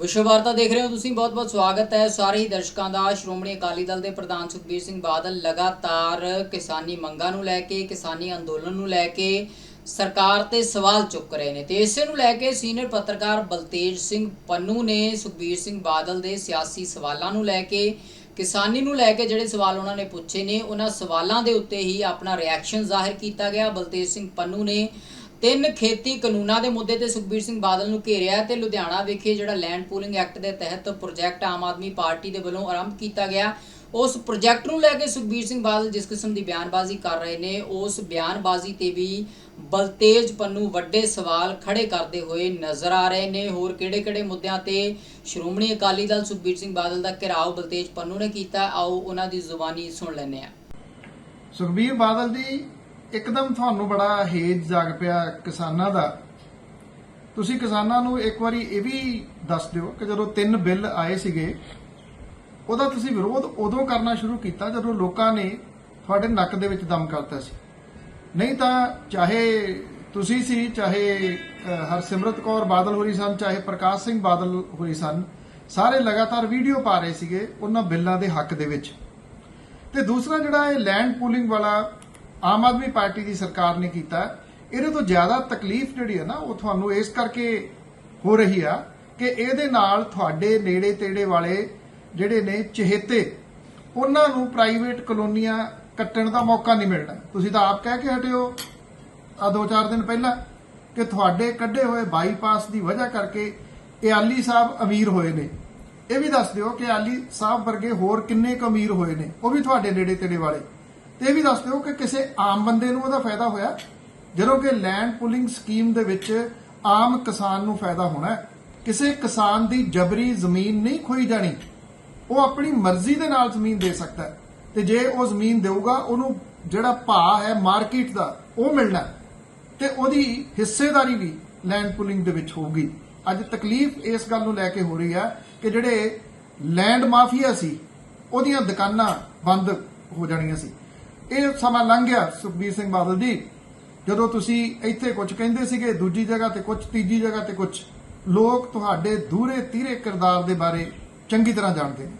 ਵਿਸ਼ਵ ਵਾਰਤਾ ਦੇਖ ਰਹੇ ਹੋ ਤੁਸੀਂ, ਬਹੁਤ-ਬਹੁਤ ਸਵਾਗਤ ਹੈ। ਸਾਰੇ ਹੀ ਦਰਸ਼ਕਾਂ ਦਾ, ਸ਼੍ਰੋਮਣੀ ਅਕਾਲੀ ਦਲ ਦੇ ਪ੍ਰਧਾਨ ਸੁਖਬੀਰ ਸਿੰਘ ਬਾਦਲ ਲਗਾਤਾਰ ਕਿਸਾਨੀ ਮੰਗਾਂ ਨੂੰ ਲੈ ਕੇ, ਕਿਸਾਨੀ ਅੰਦੋਲਨ ਨੂੰ ਲੈ ਕੇ ਸਰਕਾਰ ਤੇ ਸਵਾਲ ਚੁੱਕ ਰਹੇ ਨੇ। ਤੇ ਇਸੇ ਨੂੰ ਲੈ ਕੇ ਸੀਨੀਅਰ ਪੱਤਰਕਾਰ ਬਲਤੇਜ ਸਿੰਘ ਪੰਨੂ ਨੇ ਸੁਖਬੀਰ ਸਿੰਘ ਬਾਦਲ ਦੇ ਸਿਆਸੀ ਸਵਾਲਾਂ ਨੂੰ ਲੈ ਕੇ, ਕਿਸਾਨੀ ਨੂੰ ਲੈ ਕੇ ਜਿਹੜੇ ਸਵਾਲ ਉਹਨਾਂ ਨੇ ਪੁੱਛੇ ਨੇ, ਉਹਨਾਂ ਸਵਾਲਾਂ ਦੇ ਉੱਤੇ ਹੀ ਆਪਣਾ ਰਿਐਕਸ਼ਨ ਜ਼ਾਹਿਰ ਕੀਤਾ ਗਿਆ। ਬਲਤੇਜ ਸਿੰਘ ਪੰਨੂ ਨੇ ਤਿੰਨ ਖੇਤੀ ਕਾਨੂੰਨਾਂ ਦੇ ਮੁੱਦੇ ਤੇ ਸੁਖਬੀਰ ਸਿੰਘ ਬਾਦਲ ਨੂੰ ਘੇਰਿਆ ਹੈ ਤੇ ਲੁਧਿਆਣਾ ਵਿਖੇ ਜਿਹੜਾ ਲੈਂਡ ਪੂਲਿੰਗ ਐਕਟ ਦੇ ਤਹਿਤ ਪ੍ਰੋਜੈਕਟ ਆਮ ਆਦਮੀ ਪਾਰਟੀ ਦੇ ਵੱਲੋਂ ਆਰੰਭ ਕੀਤਾ ਗਿਆ। ਉਸ ਪ੍ਰੋਜੈਕਟ ਨੂੰ ਲੈ ਕੇ ਸੁਖਬੀਰ ਸਿੰਘ ਬਾਦਲ ਜਿਸ ਕਿਸਮ ਦੀ ਬਿਆਨਬਾਜ਼ੀ ਕਰ ਰਹੇ ਨੇ, ਉਸ ਬਿਆਨਬਾਜ਼ੀ ਤੇ ਵੀ ਬਲਤੇਜ ਪੰਨੂ ਵੱਡੇ ਸਵਾਲ ਖੜੇ ਕਰਦੇ ਹੋਏ ਨਜ਼ਰ ਆ ਰਹੇ ਨੇ। ਹੋਰ ਕਿਹੜੇ-ਕਿਹੜੇ ਮੁੱਦਿਆਂ ਤੇ ਸ਼੍ਰੋਮਣੀ ਅਕਾਲੀ ਦਲ ਸੁਖਬੀਰ ਸਿੰਘ ਬਾਦਲ ਦਾ ਘਿਰਾਓ ਬਲਤੇਜ ਪੰਨੂ ਨੇ ਕੀਤਾ, ਆਓ ਉਹਨਾਂ ਦੀ ਜ਼ੁਬਾਨੀ ਸੁਣ ਲੈਂਦੇ ਹਾਂ। ਸੁਖਬੀਰ ਬਾਦਲ ਦੀ ਇੱਕਦਮ ਤੁਹਾਨੂੰ ਬੜਾ ਹੇਜ ਜਾਗ ਪਿਆ ਕਿਸਾਨਾਂ ਦਾ। ਤੁਸੀਂ ਕਿਸਾਨਾਂ ਨੂੰ ਇੱਕ ਵਾਰੀ ਇਹ ਵੀ ਦੱਸ ਦਿਓ ਕਿ ਜਦੋਂ ਤਿੰਨ ਬਿੱਲ ਆਏ ਸੀਗੇ, ਉਹਦਾ ਤੁਸੀਂ ਵਿਰੋਧ ਉਦੋਂ ਕਰਨਾ ਸ਼ੁਰੂ ਕੀਤਾ ਜਦੋਂ ਲੋਕਾਂ ਨੇ ਤੁਹਾਡੇ ਨੱਕ ਦੇ ਵਿੱਚ ਦਮ ਕਰਤਾ ਸੀ। ਨਹੀਂ ਤਾਂ ਚਾਹੇ ਤੁਸੀਂ ਸੀ, ਚਾਹੇ ਹਰਸਿਮਰਤ ਕੌਰ ਬਾਦਲ ਹੋਰੀ ਸਨ, ਚਾਹੇ ਪ੍ਰਕਾਸ਼ ਸਿੰਘ ਬਾਦਲ ਹੋਰੀ ਸਨ, ਸਾਰੇ ਲਗਾਤਾਰ ਵੀਡੀਓ ਪਾ ਰਹੇ ਸੀਗੇ ਉਹਨਾਂ ਬਿੱਲਾਂ ਦੇ ਹੱਕ ਦੇ ਵਿੱਚ। ਤੇ ਦੂਸਰਾ ਜਿਹੜਾ ਇਹ ਲੈਂਡ ਪੂਲਿੰਗ ਵਾਲਾ ਆਮ ਆਦਮੀ ਪਾਰਟੀ ਦੀ ਸਰਕਾਰ ਨੇ ਕੀਤਾ ਇਹਦੇ ਤੋਂ ਜ਼ਿਆਦਾ ਤਕਲੀਫ ਜਿਹੜੀ ਹੈ ਨਾ, ਉਹ ਤੁਹਾਨੂੰ ਇਸ ਕਰਕੇ ਹੋ ਰਹੀ ਆ ਕਿ ਇਹਦੇ ਨਾਲ ਤੁਹਾਡੇ ਨੇੜੇ ਤੇੜੇ ਵਾਲੇ ਜਿਹੜੇ ਨੇ ਚਹੇਤੇ, ਉਹਨਾਂ ਨੂੰ ਪ੍ਰਾਈਵੇਟ ਕਲੋਨੀਆਂ ਕੱਟਣ ਦਾ ਮੌਕਾ ਨਹੀਂ ਮਿਲਣਾ। ਤੁਸੀਂ ਤਾਂ ਆਪ ਕਹਿ ਕੇ ਹਟਿਓ ਆ ਦੋ ਚਾਰ ਦਿਨ ਪਹਿਲਾਂ, ਕਿ ਤੁਹਾਡੇ ਕੱਢੇ ਹੋਏ ਬਾਈਪਾਸ ਦੀ ਵਜ੍ਹਾ ਕਰਕੇ ਇਹ ਆਲੀ ਸਾਹਿਬ ਅਮੀਰ ਹੋਏ ਨੇ। ਇਹ ਵੀ ਦੱਸ ਦਿਓ ਕਿ ਆਲੀ ਸਾਹਿਬ ਵਰਗੇ ਹੋਰ ਕਿੰਨੇ ਕੁ ਅਮੀਰ ਹੋਏ ਨੇ, ਉਹ ਵੀ ਤੁਹਾਡੇ ਨੇੜੇ ਤੇੜੇ ਵਾਲੇ। ਤੇ ਇਹ ਵੀ ਦੱਸ ਦਿਓ ਕਿ ਕਿਸੇ ਆਮ ਬੰਦੇ ਨੂੰ ਉਹਦਾ ਫਾਇਦਾ ਹੋਇਆ ਜਦੋਂ ਕਿ ਲੈਂਡ ਪੁਲਿੰਗ ਸਕੀਮ ਦੇ ਵਿੱਚ ਆਮ ਕਿਸਾਨ ਨੂੰ ਫਾਇਦਾ ਹੋਣਾ ਕਿਸੇ ਕਿਸਾਨ ਦੀ ਜਬਰੀ ਜ਼ਮੀਨ ਨਹੀਂ ਖੋਈ ਜਾਣੀ, ਉਹ ਆਪਣੀ ਮਰਜ਼ੀ ਦੇ ਨਾਲ ਜ਼ਮੀਨ ਦੇ ਸਕਦਾ ਹੈ। ਤੇ ਜੇ ਉਹ ਜ਼ਮੀਨ ਦੇਊਗਾ, ਉਹਨੂੰ ਜਿਹੜਾ ਭਾਅ ਹੈ ਮਾਰਕੀਟ ਦਾ, ਉਹ ਮਿਲਣਾ ਹੈ। ਤੇ ਉਹਦੀ ਹਿੱਸੇਦਾਰੀ ਵੀ ਲੈਂਡ ਪੁਲਿੰਗ ਦੇ ਵਿੱਚ ਹੋਊਗੀ। ਅੱਜ ਤਕਲੀਫ ਇਸ ਗੱਲ ਨੂੰ ਲੈ ਕੇ ਹੋ ਰਹੀ ਹੈ ਕਿ ਜਿਹੜੇ ਲੈਂਡ ਮਾਫੀਆ ਸੀ, ਉਹਦੀਆਂ ਦੁਕਾਨਾਂ ਬੰਦ ਹੋ ਜਾਣੀਆਂ ਸੀ। ਇਹ ਸਮਾਂ ਲੰਘ ਗਿਆ ਸੁਖਬੀਰ ਸਿੰਘ ਬਾਦਲ ਜੀ ਜਦੋਂ ਤੁਸੀਂ ਇੱਥੇ ਕੁਝ ਕਹਿੰਦੇ ਸੀਗੇ, ਦੂਜੀ ਜਗ੍ਹਾ ਤੇ ਕੁਝ ਤੀਜੀ ਜਗ੍ਹਾ ਤੇ ਕੁਝ ਲੋਕ ਤੁਹਾਡੇ ਦੂਰੇ ਤੀਰੇ ਕਿਰਦਾਰ ਦੇ ਬਾਰੇ ਚੰਗੀ ਤਰ੍ਹਾਂ ਜਾਣਦੇ ਨੇ।